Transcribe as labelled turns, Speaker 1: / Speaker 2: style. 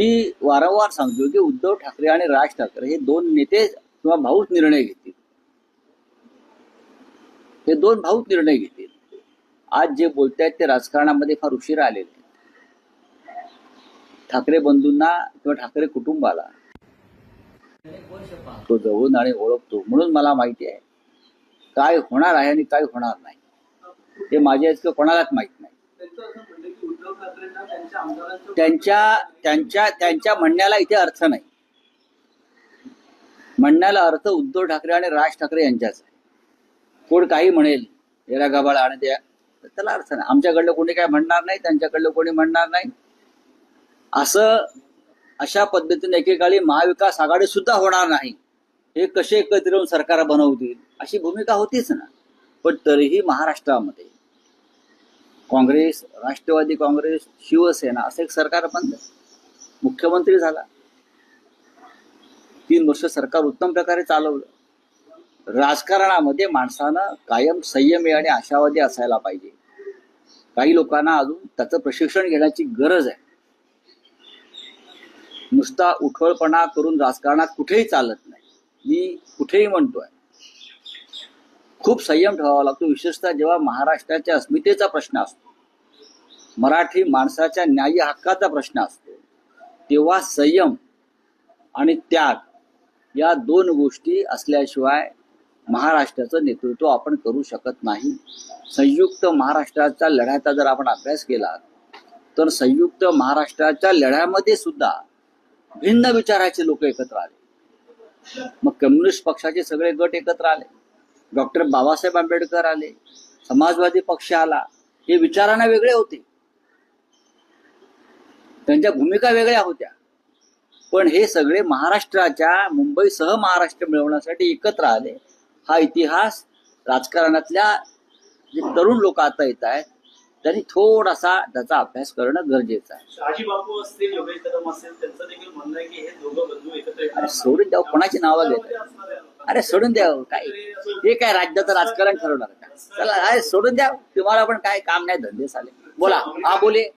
Speaker 1: मी वारंवार सांगतो की उद्धव ठाकरे आणि राज ठाकरे हे दोन नेते किंवा भाऊच निर्णय घेतील. हे दोन भाऊच निर्णय घेतील. आज जे बोलतायत ते राजकारणामध्ये फार उशिरा आलेले ठाकरे बंधूंना किंवा ठाकरे कुटुंबाला तो जवळून आणि ओळखतो म्हणून मला माहिती आहे. काय होणार आहे आणि काय होणार नाही हे माझ्या इतकं कोणालाच माहीत नाही
Speaker 2: त्यांचं असं म्हणणं की उद्धव ठाकरेंना त्यांच्या
Speaker 1: त्यांच्या त्यांच्या म्हणण्याला इथे अर्थ नाही. म्हणण्याला अर्थ उद्धव ठाकरे आणि राज ठाकरे यांच्याच आहे. कोण काही म्हणेल येरा गबाळ आणि त्या त्याला अर्थ नाही. आमच्याकडलं कोणी काय म्हणणार नाही त्यांच्याकडलं कोणी म्हणणार नाही. असं अशा पद्धतीने एकेकाळी महाविकास आघाडी सुद्धा होणार नाही. हे कसे एकत्र येऊन सरकार बनवतील अशी भूमिका होतीच ना. पण तरीही महाराष्ट्रामध्ये काँग्रेस राष्ट्रवादी काँग्रेस शिवसेना असं एक सरकार बनलं मुख्यमंत्री झाला. तीन वर्ष सरकार उत्तम प्रकारे चालवलं. राजकारणामध्ये माणसानं कायम संयमी आणि आशावादी असायला पाहिजे. काही लोकांना अजून त्याचं प्रशिक्षण घेण्याची गरज आहे. नुसता उठवळपणा करून राजकारणात कुठेही चालत नाही. मी कुठेही म्हणतोय खूप संयम ठेवावा लागतो. विशेषतः जेव्हा महाराष्ट्राच्या अस्मितेचा प्रश्न असतो मराठी माणसाच्या न्याय्य हक्काचा प्रश्न असतो. तेव्हा संयम आणि त्याग या दोन गोष्टी असल्याशिवाय महाराष्ट्राचं नेतृत्व आपण करू शकत नाही. संयुक्त महाराष्ट्राच्या लढ्याचा जर आपण अभ्यास केला तर संयुक्त महाराष्ट्राच्या लढ्यामध्ये सुद्धा भिन्न विचाराचे लोक एकत्र आले. मग कम्युनिस्ट पक्षाचे सगळे गट एकत्र आले. डॉक्टर बाबासाहेब आंबेडकर आले. समाजवादी पक्ष आला. हे विचारांना वेगळे होते. त्यांच्या भूमिका वेगळ्या होत्या. पण हे सगळे महाराष्ट्राच्या मुंबईसह महाराष्ट्र मिळवण्यासाठी एकत्र आले. हा इतिहास राजकारणातल्या जे तरुण लोक आता येत आहेत त्यांनी थोडासा त्याचा अभ्यास करणं गरजेचं आहे.
Speaker 2: हे
Speaker 1: सोडून द्या कोणाची नावं घेत. अरे सोडून द्या काय? हे काय राज्याचं राजकारण ठरवणार का? चला अरे सोडून द्या तुम्हाला पण काय काम नाही धंदे चाले बोला हा बोले.